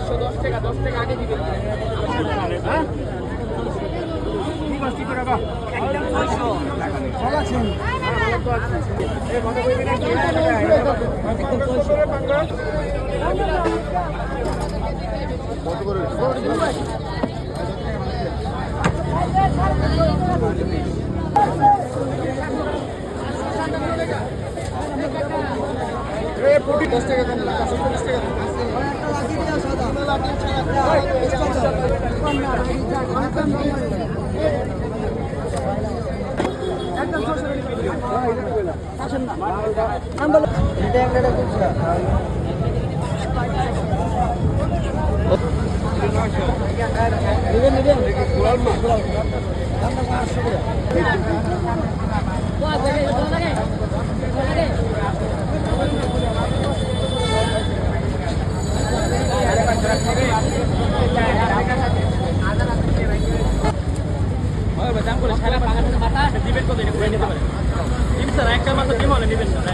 চারশো দশ টাকা দশ টাকা আগে দিবে হ্যাঁ? ঠিক আছে টাকা দশ টাকা কম দশ টাকা Come on, come on. দাম করে সারা পাঁচ মাথা দিবেন কত একটা মাত্র ডিম হলে না?